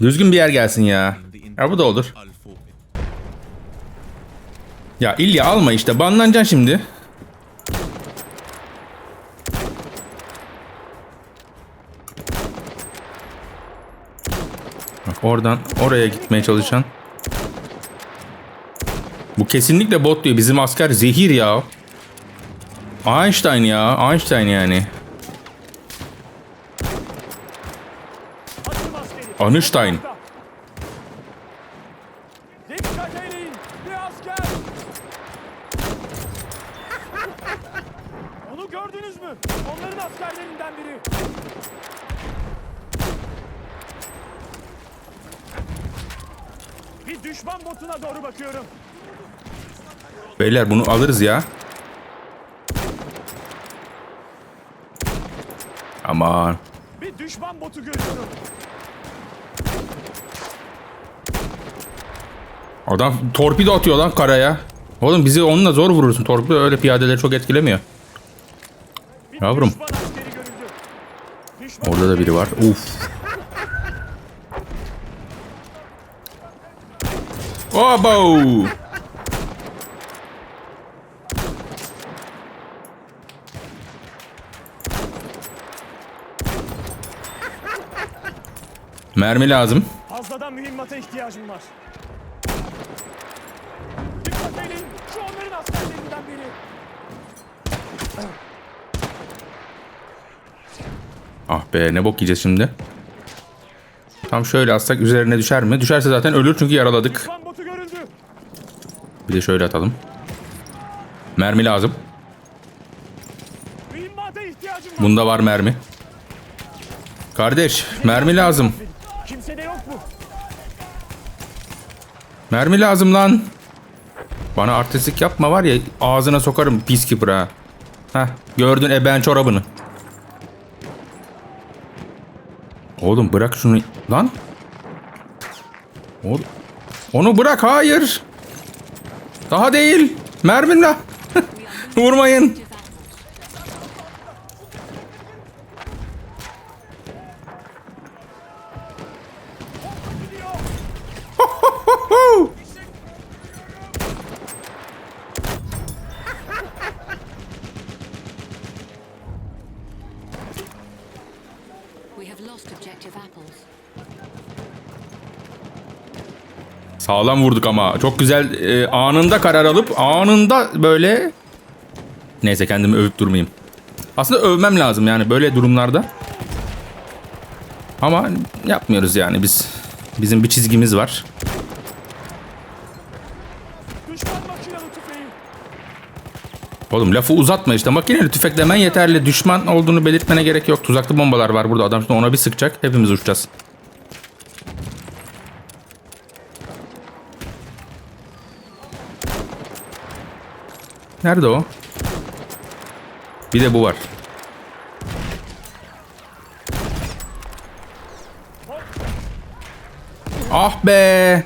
Düzgün bir yer gelsin ya. Ya bu da olur. Ya İlya alma işte banlanacaksın şimdi. Bak oradan oraya gitmeye çalışan. Bu kesinlikle bot diyor. Bizim asker zehir ya. Einstein ya. Einstein yani. Asker. Onu gördünüz mü? Onların askerlerinden biri. Bir düşman botuna doğru bakıyorum. Beyler bunu alırız ya. Aman. Bir düşman botu görüyorum. Adam torpido atıyor lan karaya. Oğlum bizi onunla zor vurursun. Torpido öyle piyadeleri çok etkilemiyor. Yavrum. Orada da biri var. Uf. Obo. Mermi lazım. Fazladan mühimmata ihtiyacım var. Dikkat edin. Şu onların askerlerinden biri. Ah be ne bok yiyeceğiz şimdi. Tam şöyle atsak üzerine düşer mi? Düşerse zaten ölür çünkü yaraladık. Bir de şöyle atalım. Mermi lazım. Bunda var mermi. Kardeş mermi lazım. Mermi lazım lan. Bana artistik yapma var ya ağzına sokarım pis kipir ha. Heh gördün eben çorabını. Oğlum bırak şunu lan. Oğlum. Onu bırak hayır. Daha değil. Merminle. Vurmayın. We have lost objective apples. Sağlam vurduk ama. Çok güzel e, anında karar alıp anında böyle... Neyse kendimi övüp durmayayım. Aslında övmem lazım yani böyle durumlarda. Ama yapmıyoruz yani biz. Bizim bir çizgimiz var. Oğlum lafı uzatma işte. Makineli tüfek demen yeterli. Düşman olduğunu belirtmene gerek yok. Tuzaklı bombalar var burada. Adam şimdi ona bir sıkacak. Hepimiz uçacağız. Nerede o? Bir de bu var. Ah be.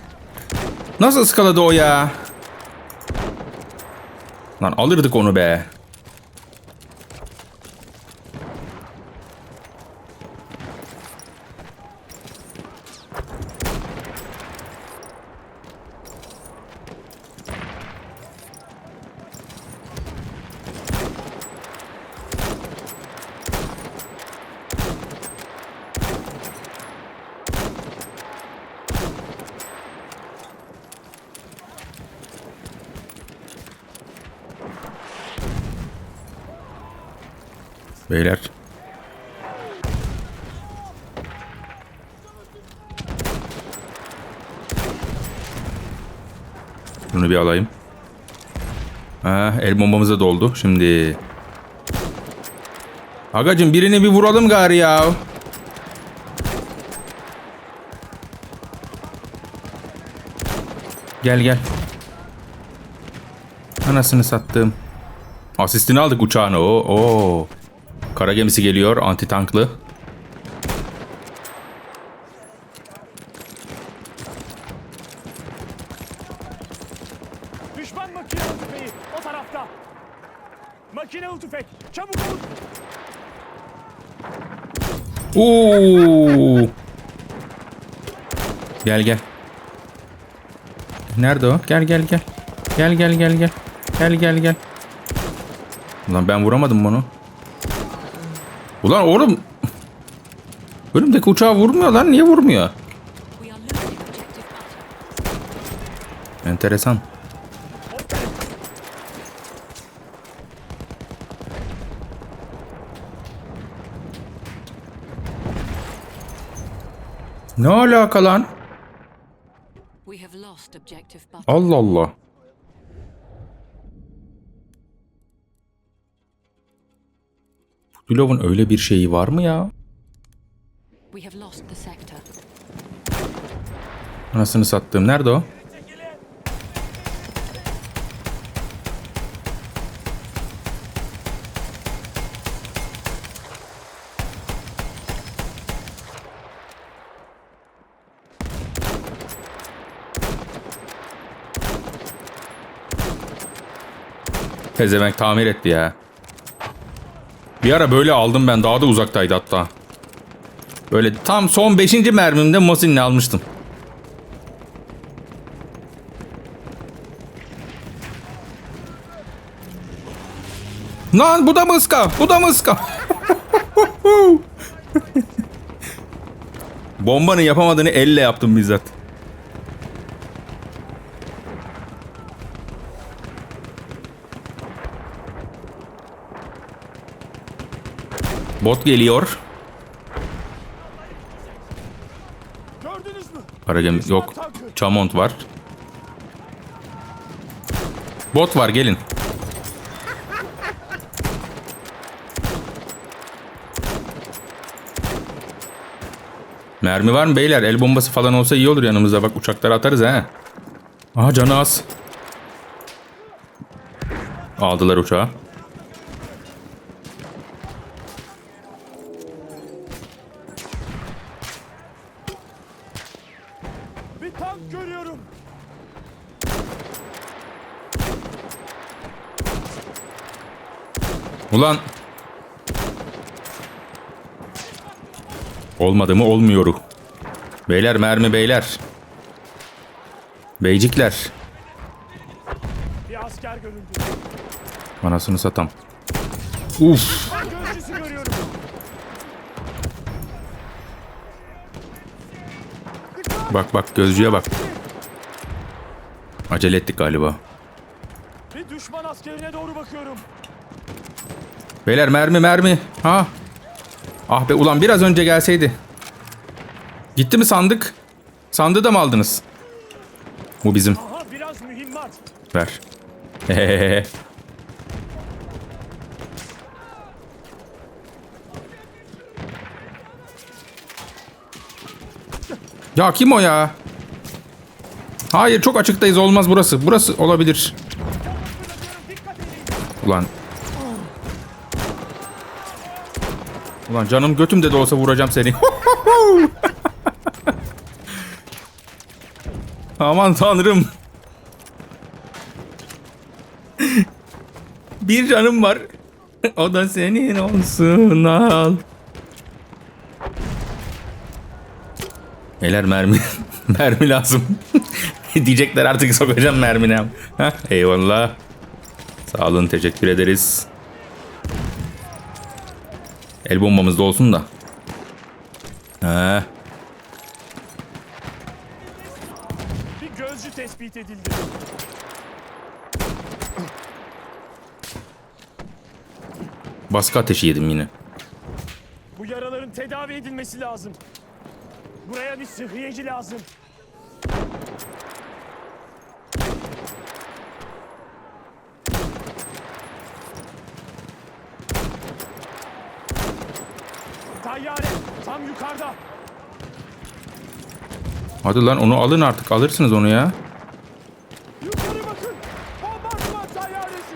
Nasıl ıskaladı o ya? Lan alırdık onu be. Beyler. Bunu bir alayım. Ha, el bombamız da doldu. Şimdi. Agacım birini bir vuralım gari ya. Gel gel. Anasını sattım. Asistini aldık uçağını. Oo, oo. Kara gemisi geliyor anti tanklı. Düşman makinalı tüfeği. O tarafta. Makinalı tüfek. Çabuk olun. Oo. Gel gel. Nerede o? Gel gel gel. Gel gel gel gel. Gel gel gel. Ulan ben vuramadım bunu. Ulan oğlum. Önümdeki uçağı vurmuyor lan. Niye vurmuyor? Enteresan. Ne alaka lan? Allah Allah. Dulov'un öyle bir şeyi var mı ya? Anasını sattığım. Nerede o? Pezevenk tamir etti ya. Bir ara böyle aldım ben. Daha da uzaktaydı hatta. Böyle tam son 5. mermimde Mosin'le almıştım. Lan bu da mı ıska? Bu da mı ıska? Bombanın yapamadığını elle yaptım bizzat. Bot geliyor. Gördünüz mü? Karagem yok. Chamont var. Bot var gelin. Mermi var mı beyler? El bombası falan olsa iyi olur yanımızda. Bak uçakları atarız ha. Aha canı az. Aldılar uçağı. Bir tank görüyorum. Ulan. Olmadı mı olmuyor. Beyler mermi beyler. Beycikler. Bir asker görüldü. Anasını satam. Uf. Ben gözcüsü görüyorum. Dikkat! Bak bak gözcüye bak. Acele ettik galiba. Bir düşman askerine doğru bakıyorum. Beyler mermi mermi. Ha. Ah be ulan biraz önce gelseydi. Gitti mi sandık? Sandığı da mı aldınız? Bu bizim. Aha biraz mühimmat. Ver. ya kim o ya? Hayır çok açıktayız olmaz burası. Burası olabilir. Ulan. Ulan canım götümde de olsa vuracağım seni. Aman tanrım. Bir canım var. O da senin olsun al. Beyler mermi. mermi lazım. Diyecekler artık sokacağım mermine. Heh, eyvallah. Sağ olun teşekkür ederiz. El bombamız da olsun da. He. Bir gözcü tespit edildi. Baskı ateşi yedim yine. Bu yaraların tedavi edilmesi lazım. Buraya bir sıhhiyeci lazım. Tayyare tam yukarıda. Hadi lan onu alın artık. Alırsınız onu ya. Yukarı bakın. Bombardıman tayyaresi.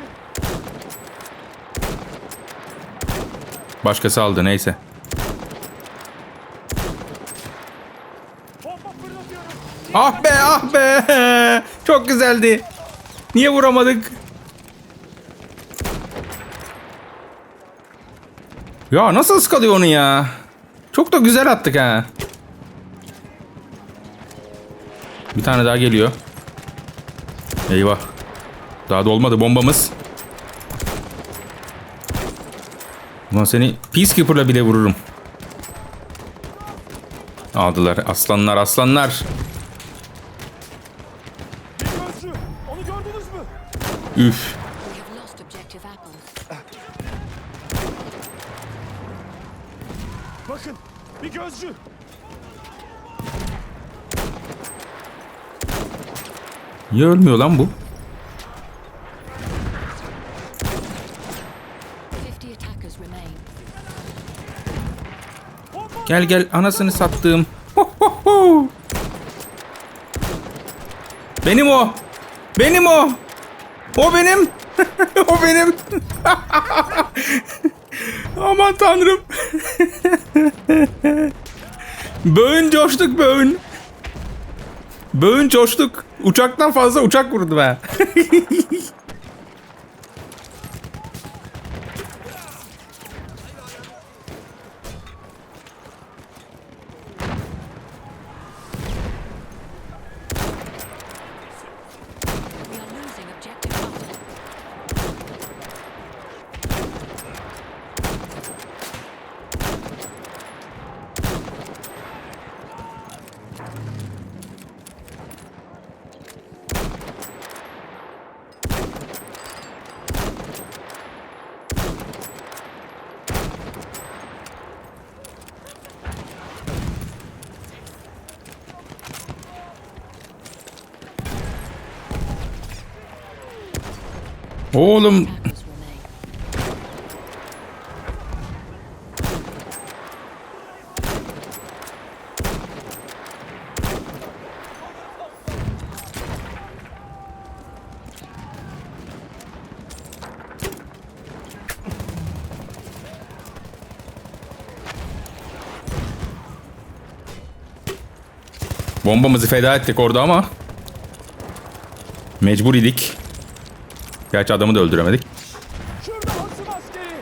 Başkası aldı neyse. Ah be ah be. Çok güzeldi. Niye vuramadık? Ya nasıl ıskalıyor onu ya? Çok da güzel attık ha. Bir tane daha geliyor. Eyvah. Daha da olmadı bombamız. Ulan seni Peacekeeper'la bile vururum. Aldılar. Aslanlar aslanlar. Bir gözcü. Onu gördünüz mü? Üf. We have lost objective apples. Bakın. Bir gözcü. Niye ölmüyor lan bu? 50 attackers remain. Bomba. Gel gel anasını sattığım. Ho, ho, ho. Benim o. Benim o. O benim. o benim. Aman tanrım. böğün coştuk böğün. Böğün coştuk. Uçaktan fazla uçak vurdu be. We are losing objective apples. Oğlum bombamızı feda ettik orada ama mecbur idik. Gerçi adamı da öldüremedik. Şurada hasım askeri.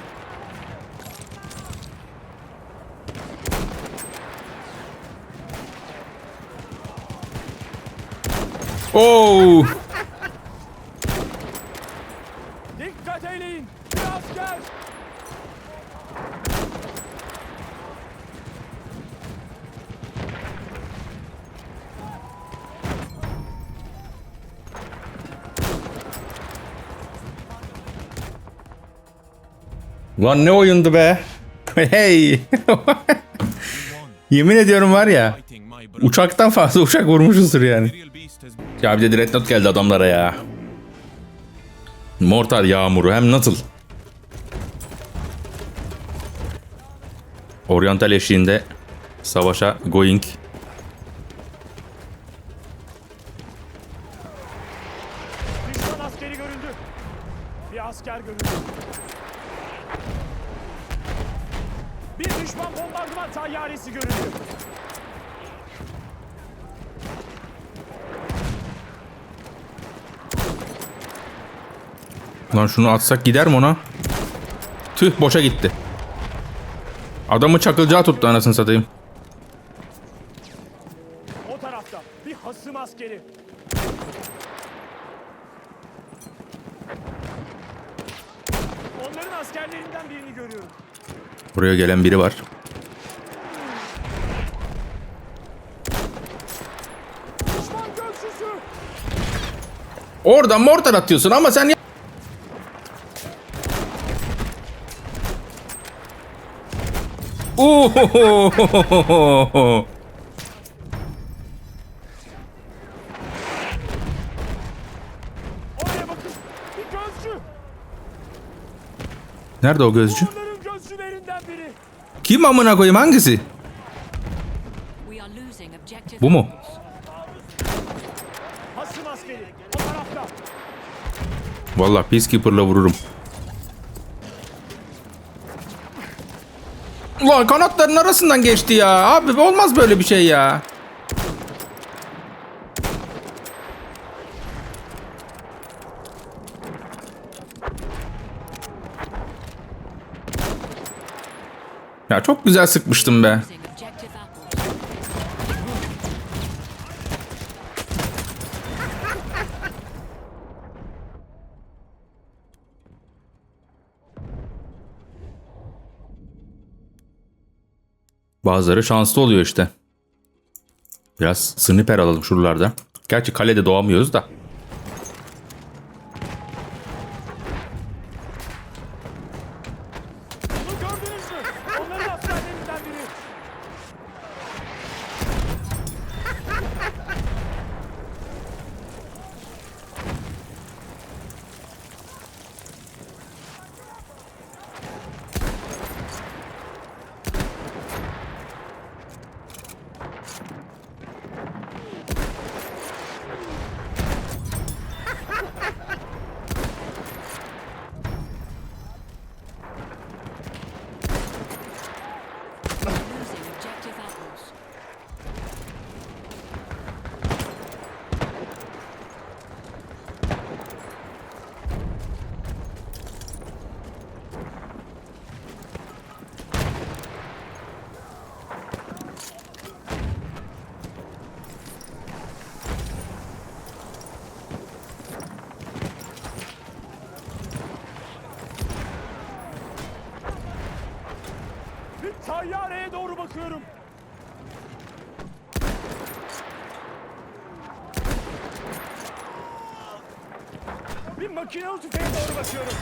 Oo! Dikkat eyleyin. Bir asker. Lan ne oyundu be? Hey! Yemin ediyorum var ya. Uçaktan fazla uçak vurmuşuzdur yani. Ya bir de Dreadnought geldi adamlara ya. Mortar yağmuru hem nasıl? Oriental eşiğinde savaşa going. Düşman askeri görüldü. Bir asker görüldü. Bir düşman bombardıman tayyaresi görüldü. Lan şunu atsak gider mi ona? Tüh boşa gitti. Adamı çakılacağı tuttu anasını satayım. O tarafta bir hasım askeri. Onların askerlerinden birini görüyorum. Buraya gelen biri var. Oradan mortar atıyorsun ama sen... Ohohohoho. Oraya bakın. Bir gözcü. Nerede o gözcü? Onların gözcülerinden biri. Kim amına koyayım hangisi? Bu mu? Hasım askeri. O tarafta. Vallahi Peacekeeper'la vururum. Ulan kanatların arasından geçti ya. Abi olmaz böyle bir şey ya. Ya çok güzel sıkmıştım be. Bazıları şanslı oluyor işte. Biraz sniper alalım şuralarda. Gerçi kalede doğamıyoruz da. Bunu gördünüz mü? Onların askerlerinden biri. Losing objective apples. Bir tayyareye doğru bakıyorum. Bir makinalı bakıyorum.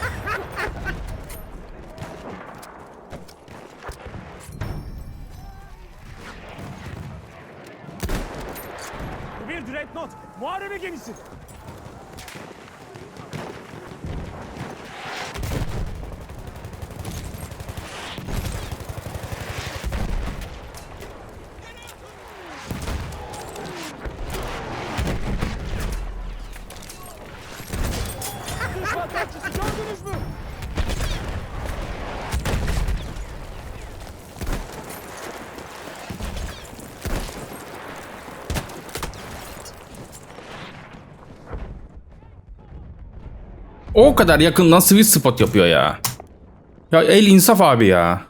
Bu bir dreadnought. Muharebe gemisi. Düşman tankçısı gördünüz mü? O kadar yakından sweet spot yapıyor ya. Ya el insaf abi ya.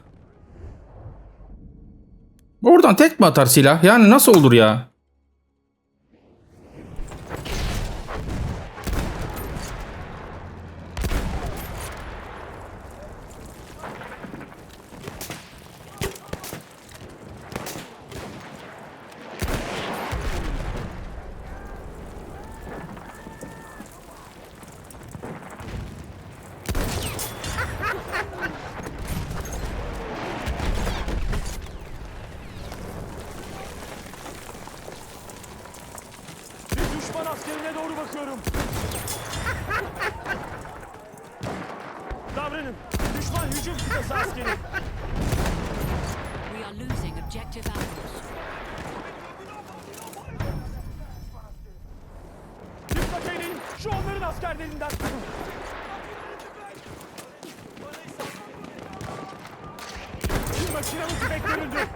Oradan tek mi atar silah? Yani nasıl olur ya? Bir düşman askerine doğru bakıyorum. Davranın. Düşman hücum kıtası askeri. We are losing objective apples. Dikkat edin. Şu onların askerlerinden. Bir makinalı tüfek görüldü.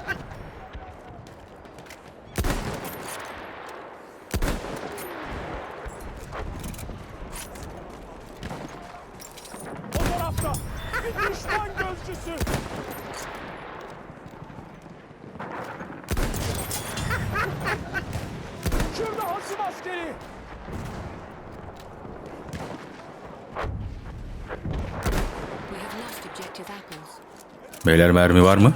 O tarafta bir düşman gözcüsü. Şurada hasım askeri. We have lost objective apples. Beyler mermi var mı?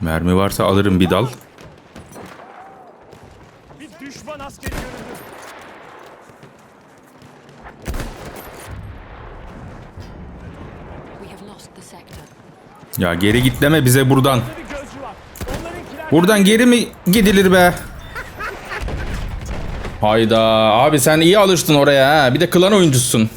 Mermi varsa alırım bir dal. Bir düşman askeri görüldü. Ya geri git deme bize buradan. Buradan geri mi gidilir be? Hayda abi sen iyi alıştın oraya ha. Bir de klan oyuncusun.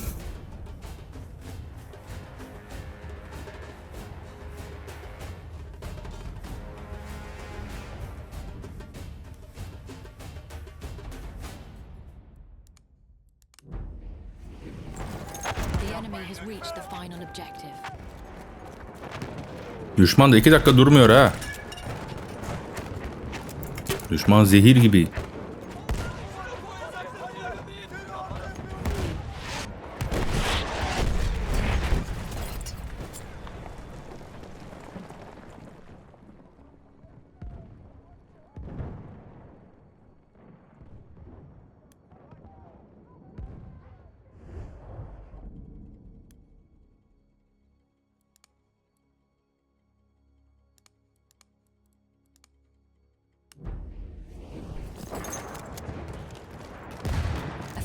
Düşman da iki dakika durmuyor ha. Düşman zehir gibi.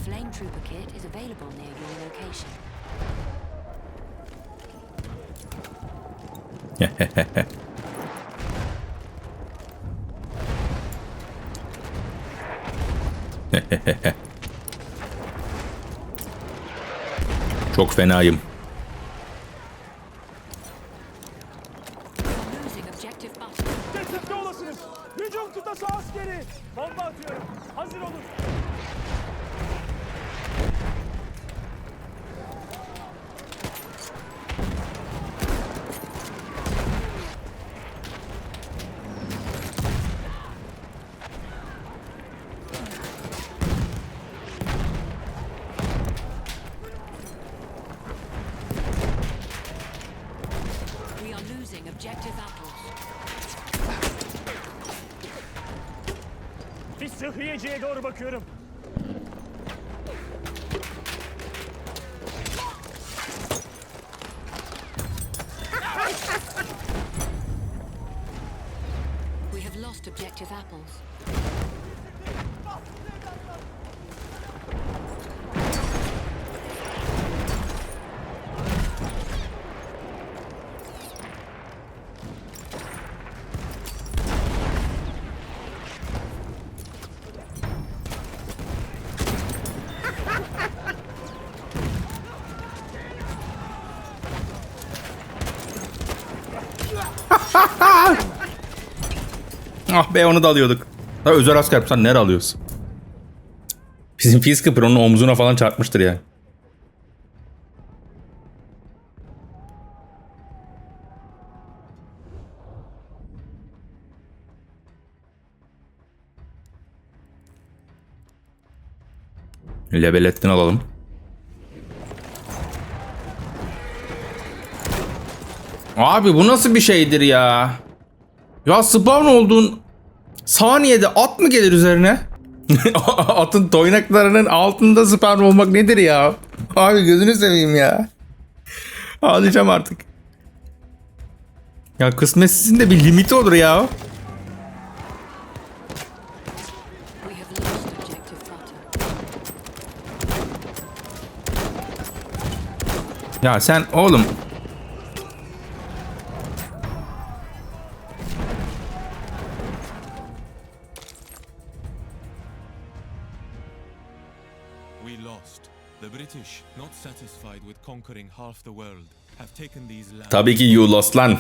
Stormtrooper kit is available near your location. Çok fenayım. Losing objective butter. Tetikte olasınız. Hücum tutası askeri. Bomba atıyorum. Hazır olun. We are losing objective apples. Bir sıhhiyeciye doğru bakıyorum. We have lost objective apples. Ah be onu da alıyorduk. Ha, özel asker sen nereye alıyorsun? Bizim Peacekeeper onun omzuna falan çarpmıştır yani. Lebelettin alalım. Abi bu nasıl bir şeydir ya? Ya spawn olduğun saniyede at mı gelir üzerine? Atın toynaklarının altında spawn olmak nedir ya? Abi gözünü seveyim ya. Ağlayacağım artık. Ya kısmetsizin de bir limiti olur ya. Ya sen oğlum tabii ki you lost lan.